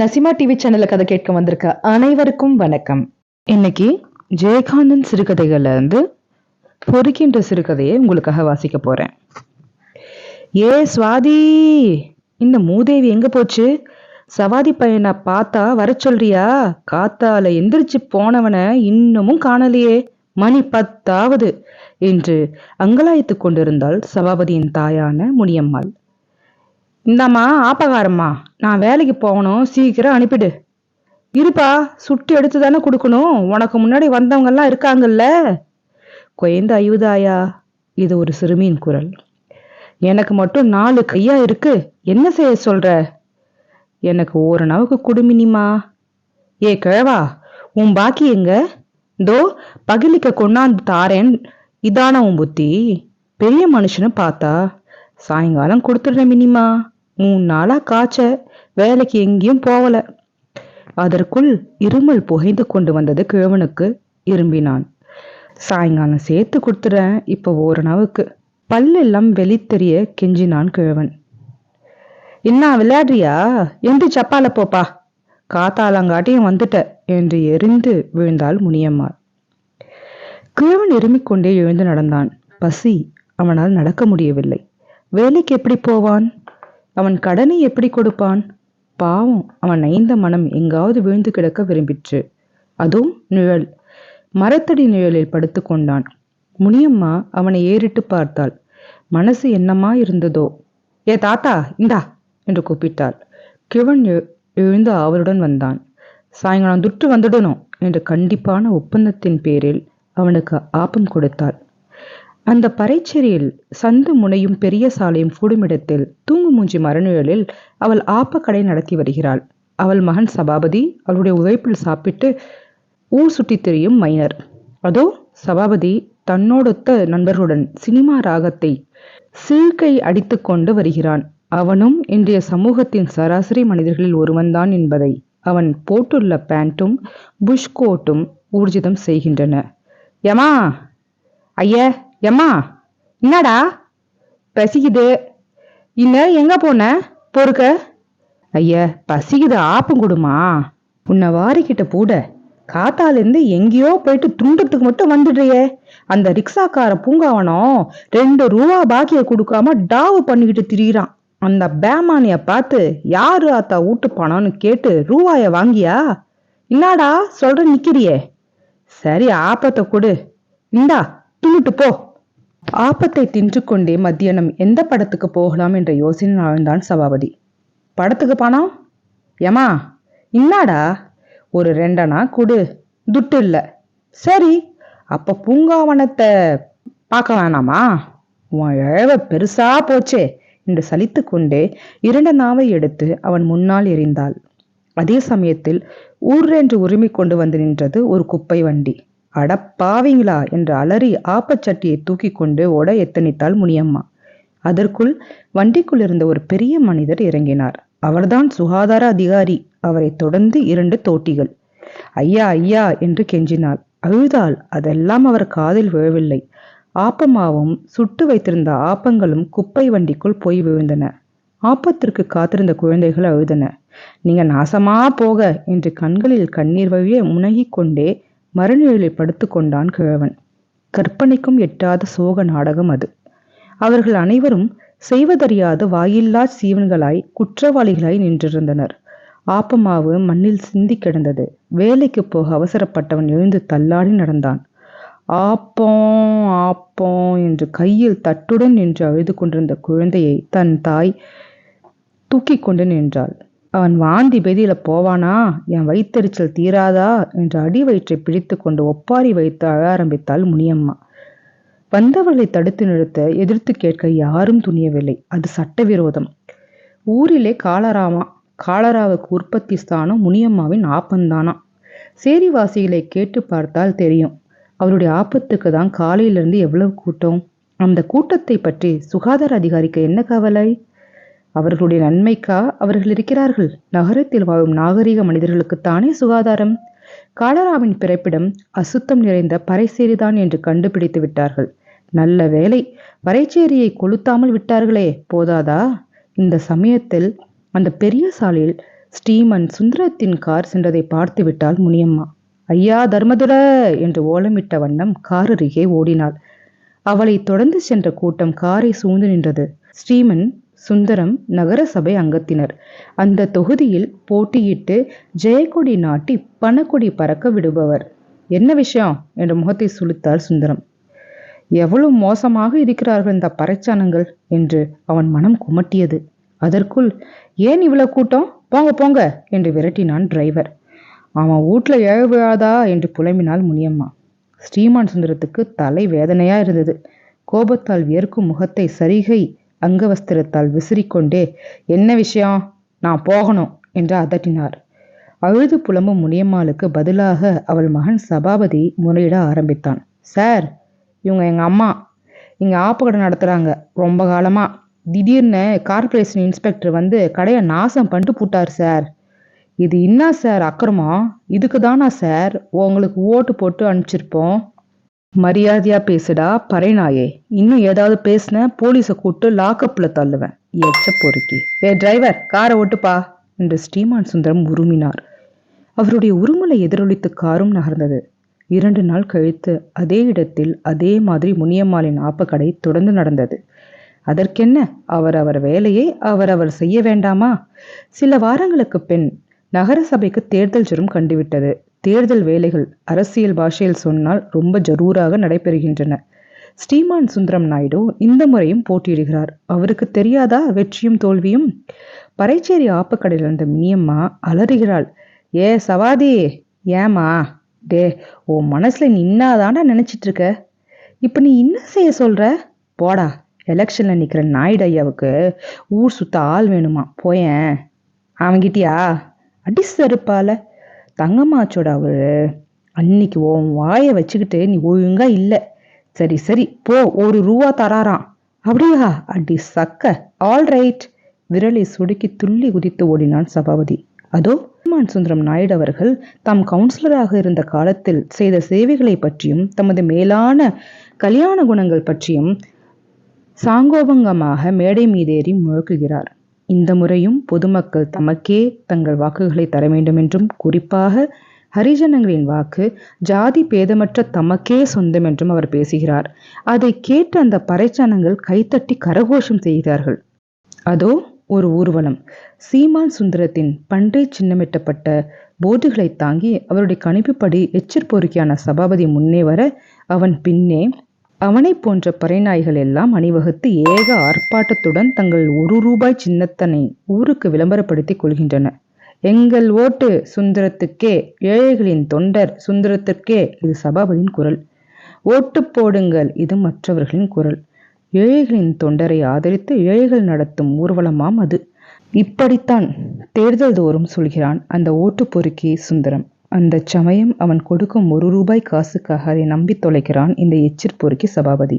Nasima TV சேனல்ல கதை கேட்க வந்திருக்க அனைவருக்கும் வணக்கம். இன்னைக்கு ஜெயகாந்தன் சிறுகதைகள்ல இருந்து பொறுக்கின்ற சிறுகதையை உங்களுக்காக வாசிக்க போறேன். ஏ சுவாதி இந்த மூதேவி எங்க போச்சு? சவாதி பையனை பார்த்தா வர சொல்றியா? காத்தால எந்திரிச்சு போனவனை இன்னமும் காணலையே. மணி பத்தாவது. என்று அங்கலாய்த்து கொண்டிருந்தாள் சபாபதியின் தாயான முனியம்மாள். இந்தாம்மா ஆப்பகாரம்மா. நான் வேலைக்கு போகணும். சீக்கிரம் அனுப்பிடு. இருப்பா சுட்டு எடுத்து தானே கொடுக்கணும். உனக்கு முன்னாடி வந்தவங்கெல்லாம் இருக்காங்கல்ல. குயந்த அயுதாயா இது ஒரு சிறுமியின் குரல். எனக்கு மட்டும் நாலு கையா இருக்கு. என்ன செய்ய சொல்ற? எனக்கு ஒரு நவுக்கு குடுமினிமா ஏ கிழவா உன் பாக்கி எங்க? தோ பகிலிக்க கொண்டாந்து தாரேன். இதான உன் புத்தி. பெரிய மனுஷனை பார்த்தா சாயங்காலம் கொடுத்துடுறேன் மினிமா. மூணு நாளா காய்ச்ச. வேலைக்கு எங்கேயும் போகல. அதற்குள் இருமல் புகைந்து கொண்டு வந்தது கிழவனுக்கு. இரும்பினான். சாயங்காலம் சேர்த்து கொடுத்துறேன் இப்போ ஓரளவுக்கு. பல்லெல்லாம் வெளித்தெரிய கெஞ்சினான் கிழவன். என்ன விளையாடுறியா? என்று சப்பால போப்பா. காத்தாலங்காட்டியும் வந்துட்ட என்று எரிந்து விழுந்தாள் முனியம்மாள். கிழவன் இருமிக்கொண்டே எழுந்து நடந்தான். பசி அவனால் நடக்க முடியவில்லை. வேலைக்கு எப்படி போவான்? அவன் கடனை எப்படி கொடுப்பான்? பாவம் அவன் நைந்த மனம் எங்காவது விழுந்து கிடக்க விரும்பிற்று. அதுவும் நிழல். மரத்தடி நிழலில் படுத்து கொண்டான். முனியம்மா அவனை ஏறிட்டு பார்த்தாள். மனசு என்னமா இருந்ததோ ஏ தாத்தா இந்தா என்று கூப்பிட்டாள். கிழவன் எழுந்து அவருடன் வந்தான். சாயங்காலம் துட்டு வந்துடணும் என்று கண்டிப்பான ஒப்பந்தத்தின் பேரில் அவனுக்கு ஆப்பம் கொடுத்தாள். அந்த பறைச்சேரியில் சந்து முனையும் பெரிய சாலையும் கூடுமிடத்தில் தூங்கு மூஞ்சி மரநிழலில் அவள் ஆப்பக்கடை நடத்தி வருகிறாள். அவள் மகன் சபாபதி அவளுடைய உழைப்பில் சாப்பிட்டு ஊர் சுற்றித் திரியும் மைனர். அதோ சபாபதி தன்னோடொத்த நண்பர்களுடன் சினிமா ராகத்தை சீழ்கை அடித்துக்கொண்டு வருகிறான். அவனும் இன்றைய சமூகத்தின் சராசரி மனிதர்களில் ஒருவன்தான் என்பதை அவன் போட்டுள்ள பேண்ட்டும் புஷ் கோட்டும் ஊர்ஜிதம் செய்கின்றன. யமா ஐய எம்மா என்னடா? பசிக்குது. இன்னும் எங்க போன? பொறுக்க ஐய பசிக்குது ஆப்பம் கொடுமா. உன்னை வாரிக்கிட்ட பூட காத்தாலேருந்து எங்கேயோ போயிட்டு துண்டத்துக்கு மட்டும் வந்துடுறியே. அந்த ரிக்ஷாக்கார பூங்காவனம் ரெண்டு ரூபா பாக்கியை கொடுக்காம டாவு பண்ணிக்கிட்டு திரியிறான். அந்த பேமானிய பார்த்து யாரு ஆத்தா வீட்டு பணம்னு கேட்டு ரூபாய வாங்கியா? என்னடா சொல்ற நிக்கிறியே? சரி ஆப்பத்தை கொடு. இந்தா துணுட்டு போ. ஆப்பத்தை தின்று கொண்டே மத்தியானம் எந்த படத்துக்கு போகலாம் என்ற யோசனை ஆழ்ந்தான் சபாபதி. படத்துக்கு பணம் ஏமா இன்னாடா? ஒரு ரெண்டனா கொடு துட்டு இல்லை. சரி அப்ப பூங்காவனத்தை பார்க்க வேணாமா? உன் இழவ பெருசா போச்சே என்று சலித்து கொண்டே இரண்டு நாவை எடுத்து அவன் முன்னால் எறிந்தாள். அதே சமயத்தில் ஊர் என்று உரிமை கொண்டு வந்து நின்றது ஒரு குப்பை வண்டி. அடப்பாவீங்களா என்று அலறி ஆப்பச்சட்டியை தூக்கி கொண்டு ஓட எத்தனித்தாள் முனியம்மா. அதற்குள் வண்டிக்குள் இருந்த ஒரு பெரிய மனிதர் இறங்கினார். அவர்தான் சுகாதார அதிகாரி. அவரை தொடர்ந்து இரண்டு தோட்டிகள். ஐயா ஐயா என்று கெஞ்சினாள். அழுதாள். அதெல்லாம் அவர் காதில் விழவில்லை. ஆப்பமாவும் சுட்டு வைத்திருந்த ஆப்பங்களும் குப்பை வண்டிக்குள் போய் விழுந்தன. ஆப்பத்திற்கு காத்திருந்த குழந்தைகள் அழுதன. நீங்க நாசமா போக என்று கண்களில் கண்ணீர் வழியே முனகிக் கொண்டே மறுநிழலில் படுத்துக்கொண்டான் கிழவன். கற்பனைக்கும் எட்டாத சோக நாடகம் அது. அவர்கள் அனைவரும் செய்வதறியாத வாயில்லா சீவன்களாய் குற்றவாளிகளாய் நின்றிருந்தனர். ஆப்பமாவு மண்ணில் சிந்தி கிடந்தது. வேலைக்கு போக அவசரப்பட்டவன் எழுந்து தள்ளாடி நடந்தான். ஆப்போம் ஆப்போம் என்று கையில் தட்டுடன் நின்று அழுது கொண்டிருந்த குழந்தையை தன் தாய் தூக்கி கொண்டு நின்றாள். அவன் வாந்தி பெதியில போவானா? என் வயிற்றெரிச்சல் தீராதா? என்று அடி வயிற்றை பிடித்து கொண்டு ஒப்பாரி வைத்து அழ ஆரம்பித்தாள் முனியம்மா. வந்தவர்களை தடுத்து நிறுத்த எதிர்த்து கேட்க யாரும் துணியவில்லை. அது சட்டவிரோதம். ஊரிலே காலராமா காலராவுக்கு உற்பத்தி ஸ்தானம் முனியம்மாவின் ஆப்பந்தானா? சேரிவாசிகளை கேட்டு பார்த்தால் தெரியும். அவருடைய ஆபத்துக்கு தான் காலையிலிருந்து எவ்வளவு கூட்டம்? அந்த கூட்டத்தை பற்றி சுகாதார அதிகாரிக்கு என்ன கவலை? அவர்களுடைய நன்மைக்கா அவர்கள் இருக்கிறார்கள். நகரத்தில் வாழும் நாகரிக மனிதர்களுக்குத்தானே சுகாதாரம்? காலராவின் பிறப்பிடம் அசுத்தம் நிறைந்த பறைசேரிதான் என்று கண்டுபிடித்து விட்டார்கள். நல்ல வேலை பறைச்சேரியை கொளுத்தாமல் விட்டார்களே போதாதா? இந்த சமயத்தில் அந்த பெரிய சாலையில் ஸ்ரீமன் சுந்தரத்தின் கார் சென்றதை பார்த்து விட்டாள் முனியம்மா. ஐயா தர்மதுர! என்று ஓலமிட்ட வண்ணம் கார் அருகே ஓடினாள். அவளை தொடர்ந்து சென்ற கூட்டம் காரை சூழ்ந்து நின்றது. ஸ்ரீமன் சுந்தரம் நகரசபை அங்கத்தினர். அந்த தொகுதியில் போட்டியிட்டு ஜெயக்கொடி நாட்டி பணக்கொடி பறக்க விடுபவர். என்ன விஷயம்? என்ற முகத்தை சுளுத்தார் சுந்தரம். எவ்வளவு மோசமாக இருக்கிறார்கள் இந்த பறைச்சானங்கள் என்று அவன் மனம் குமட்டியது. அதற்குள் ஏன் இவ்வளவு கூட்டம்? போங்க போங்க என்று விரட்டினான் டிரைவர். அவன் வீட்ல ஏழ விழாதா என்று புலம்பினாள் முனியம்மா. ஸ்ரீமான் சுந்தரத்துக்கு தலை வேதனையா இருந்தது. கோபத்தால் வியர்க்கும் முகத்தை சரிகை அங்கவஸ்திரத்தால் விசிறிக்கொண்டே என்ன விஷயம்? நான் போகணும் என்று அதட்டினார். அழுது புலம்பும் முனியம்மாளுக்கு பதிலாக அவள் மகன் சபாபதி முறையிட ஆரம்பித்தான். சார் இவங்க எங்கள் அம்மா. இங்கே ஆப்பு கடை ரொம்ப காலமாக திடீர்னு கார்பரேஷன் இன்ஸ்பெக்டர் வந்து கடையை நாசம் பண்ணிட்டு போட்டார் சார். இது என்ன சார்? அக்கிரமம்? இதுக்கு தானா சார்? உங்களுக்கு ஓட்டு போட்டு அனுப்பிச்சிருப்போம். மரியாதையா பேசுடா பறைநாயே. இன்னும் ஏதாவது பேசின போலீஸை கூப்பிட்டு லாக்கப்ல தள்ளுவேன். எச்ச பொறுக்கி. ஏ டிரைவர் காரை ஓட்டுப்பா என்று ஸ்ரீமான் சுந்தரம் உருமினார். அவருடைய உருமலை எதிரொலித்து காரும் நகர்ந்தது. இரண்டு நாள் கழித்து அதே இடத்தில் அதே மாதிரி முனியம்மாளின் ஆப்பக்கடை தொடர்ந்து நடந்தது. அதற்கென்ன? அவர் அவர் வேலையை அவர் அவர் செய்ய வேண்டாமா? சில வாரங்களுக்கு பின் நகரசபைக்கு தேர்தல் ஜுரம் கண்டுவிட்டது. தேர்தல் வேலைகள் அரசியல் பாஷையில் சொன்னால் ரொம்ப ஜரூராக நடைபெறுகின்றன. ஸ்ரீமான் சுந்தரம் நாயுடு இந்த முறையும் போட்டியிடுகிறார். அவருக்கு தெரியாதா? வெற்றியும் தோல்வியும்? பறைச்சேரி ஆப்பக்கடையில் இருந்த மினியம்மா அலறுகிறாள். ஏ சவாதி! ஏமா டே ஓ மனசுல நீ நினைச்சிட்டு இருக்க இப்ப நீ என்ன செய்ய சொல்ற? போடா எலெக்ஷன்ல நிக்கிற நாயுடு ஐயாவுக்கு ஊர் சுத்த ஆள் வேணுமா? போயேன். அவன்கிட்டயா அடி செருப்பால. தங்கம்மாச்சோட அவரு அன்னைக்கு உன் வாயை வச்சுக்கிட்டு நீ ஒழுங்கா இல்லை. சரி சரி போ ஒரு ரூபா தராராம். அப்படியா? அடி சக்க. ஆல் ரைட் விரலை சுடுக்கி துள்ளி குதித்து ஓடினான் சபாபதி. அதோ ஹனுமான் சுந்தரம் நாயுடு அவர்கள் தாம் கவுன்சிலராக இருந்த காலத்தில் செய்த சேவைகளை பற்றியும் தமது மேலான கல்யாண குணங்கள் பற்றியும் சாங்கோபங்கமாக மேடை மீதேறி முழக்குகிறார். இந்த முறையும் பொதுமக்கள் தமக்கே தங்கள் வாக்குகளை தர வேண்டும் என்றும் குறிப்பாக ஹரிஜனங்களின் வாக்கு ஜாதி பேதமற்ற தமக்கே சொந்தம் என்றும் அவர் பேசுகிறார். அதை கேட்டு அந்த பறைச்சானங்கள் கைத்தட்டி கரகோஷம் செய்கிறார்கள். அதோ ஒரு ஊர்வலம். சீமான் சுந்தரத்தின் பண்டை சின்னமிட்டப்பட்ட போர்டுகளை தாங்கி அவருடைய கணிப்புப்படி எச்சிற்பொறுக்கியான சபாபதி முன்னே வர அவன் பின்னே அவனைப் போன்ற பறைநாய்கள் எல்லாம் அணிவகுத்து ஏக ஆர்ப்பாட்டத்துடன் தங்கள் ஒரு ரூபாய் சின்னத்தனை ஊருக்கு விளம்பரப்படுத்திக் கொள்கின்றன. எங்கள் ஓட்டு சுந்தரத்துக்கே ஏழைகளின் தொண்டர் சுந்தரத்திற்கே இது சபாபதியின் குரல். ஓட்டு போடுங்கள் இது மற்றவர்களின் குரல். ஏழைகளின் தொண்டரை ஆதரித்து ஏழைகள் நடத்தும் ஊர்வலமாம் அது. இப்படித்தான் தேர்தல் தோறும் சொல்கிறான் அந்த ஓட்டு பொறுக்கி சுந்தரம். அந்த சமயம் அவன் கொடுக்கும் ஒரு ரூபாய் காசுக்காக அதை நம்பி தொலைக்கிறான் இந்த எச்சிற்பொறுக்கி சபாபதி.